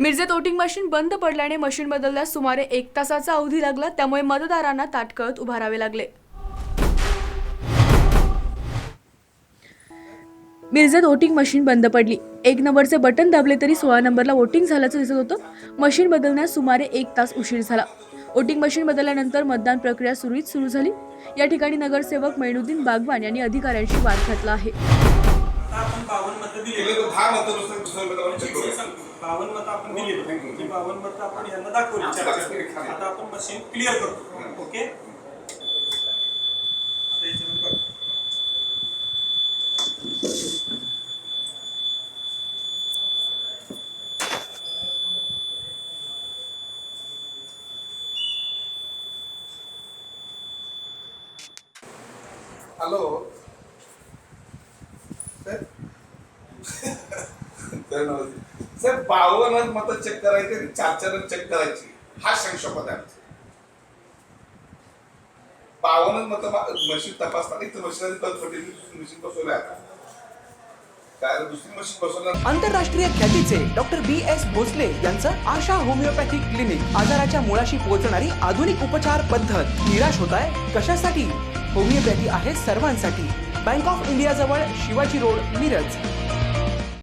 मिरजेत voting machine बंद पडल्याने machine बदलण्यास सुमारे एक तासाचा अवधी लागला त्यामुळे मतदारांना ताटकळत उभारावे लागले. मिरजेत वोटिंग मशीन बंद पडली. एक नंबरचे बटन दाबले तरी सोळा नंबरला वोटिंग झाल्याचं दिसत होतं. मशीन बदलण्यास सुमारे एक तास उशीर झाला. वोटिंग मशीन बदलल्यानंतर मतदान प्रक्रिया सुरळीत सुरू झाली. या ठिकाणी नगरसेवक मैनुद्दीन बागवान यांनी अधिकाऱ्यांशी वाद घातला आहे. बावन्न मतं आपण दिली. Thank you. ती बावन्न मतं आपण यांना दाखवली. आता आपण मशीन क्लिअर करतो. ओके? आता याच्यामध्ये बघा. हॅलो. सर. नमस्ते. जर बावन्न मत चेक करायचे आणि चार चार चेक करायची हा शंशोपद आहे बावन्न मत मशीन तपासताना इथं मशीन मशीन बसवल्या आता. आंतरराष्ट्रीय ख्यातीचे डॉक्टर बी एस भोसले यांचं आशा होमिओपॅथिक क्लिनिक आजाराच्या मुळाशी पोहोचणारी आधुनिक उपचार पद्धत. निराश होत आहे कशासाठी? होमिओपॅथी आहे सर्वांसाठी. बँक ऑफ इंडिया जवळ शिवाजी रोड मिरज.